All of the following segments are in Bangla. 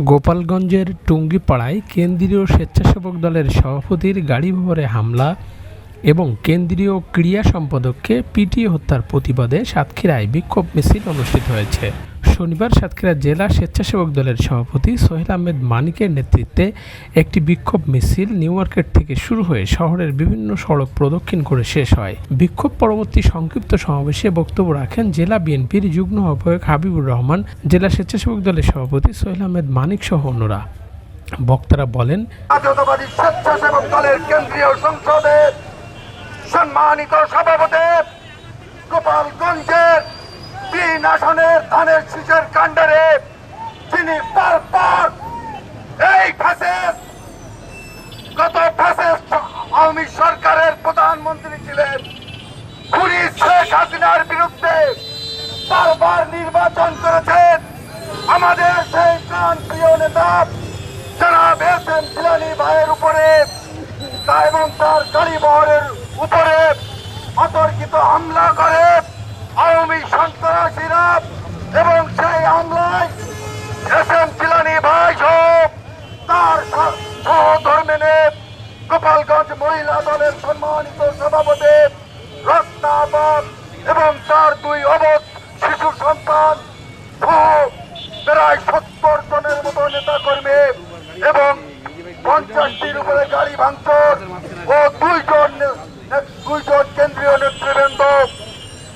গোপালগঞ্জের টুঙ্গিপাড়ায় কেন্দ্রীয় স্বেচ্ছাসেবক দলের সভাপতির গাড়িবহরে হামলা এবং কেন্দ্রীয় ক্রীড়া সম্পাদককে পিটিয়ে হত্যার প্রতিবাদে সাতক্ষীরায় বিক্ষোভ মিছিল অনুষ্ঠিত হয়েছে। শনিবার সাতক্ষীরা জেলা স্বেচ্ছাসেবক দলের সভাপতি সোহেল আহমেদ মানিকের নেতৃত্বে একটি বিক্ষোভ মিছিল নিউ মার্কেট থেকে শুরু হয়ে শহরের বিভিন্ন সড়ক প্রদক্ষিণ করে শেষ হয়। বিক্ষোভ পরবর্তী সংক্ষিপ্ত সমাবেশে বক্তব্য রাখেন জেলা বিএনপির যুগ্ম আহ্বায়ক হাবিবুর রহমান, জেলা স্বেচ্ছাসেবক দলের সভাপতি সোহেল আহমেদ মানিক সহ অন্যরা। বক্তারা বলেন সম্মানিত সভাপতি গোপালগঞ্জের তিন আসনের ধানের শীষের কাণ্ডারে যিনি পরপর এই ফ্যাসেস গত ফ্যাসেস আওয়ামী সরকারের প্রধানমন্ত্রী ছিলেন। খুনি শেখ হাসিনার বিরুদ্ধে বারবার নির্বাচন করেছেন। আমাদের সেই প্রাণ প্রিয় নেতা জনাব এস এম ভাইয়ের উপরে এবং তার গাড়ি বহরের উপরে অতর্কিত হামলা করে আওয়ামী সন্ত্রাসীরা এবং সেই হামলায় এস এম জিলানি ভাই তার স- সহধর্মিনী গোপালগঞ্জ মহিলা দলের সম্মানিত সভাপতি রত্নাবাদ এবং তার দুই অবধ শিশু সন্তান প্রায় সত্তর জনের মতো নেতা কর্মী এবং পঞ্চাশটির উপরে গাড়ি ভাঙচুর ও দুইজন দুইজন কেন্দ্রীয় নেতৃবৃন্দ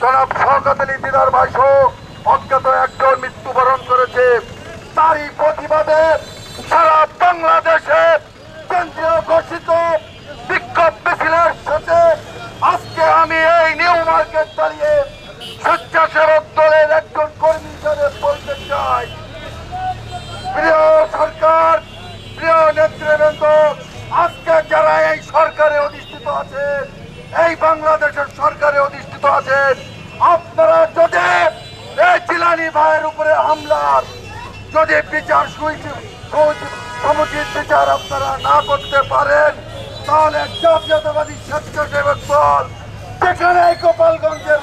জনাব শওকত আলী দিদার ভাই সহ অজ্ঞাত একজন মৃত্যুবরণ করেছে। তারই প্রতিবাদে সারা বাংলাদেশে কেন্দ্রীয় ঘোষিত বিক্ষোভ মিছিলের সাথে আজকে আমি এই নিউ মার্কেট দাঁড়িয়ে স্বেচ্ছাসেবক দলের একজন কর্মী হিসাবে বলতে চাই। প্রিয় সরকার, প্রিয় নেতৃবৃন্দ, আজকে যারা এই সরকারে অধিষ্ঠিত আছেন, এই বাংলাদেশের সরকারে অধিষ্ঠিত আছেন আপনারা যদি এই জিলানি ভাইয়ের উপরে হামলার যদি বিচার সমুচিত বিচার আপনারা না করতে পারেন, তাহলে জাতীয়তাবাদী স্বেচ্ছাসেবক দল যেখানে গোপালগঞ্জের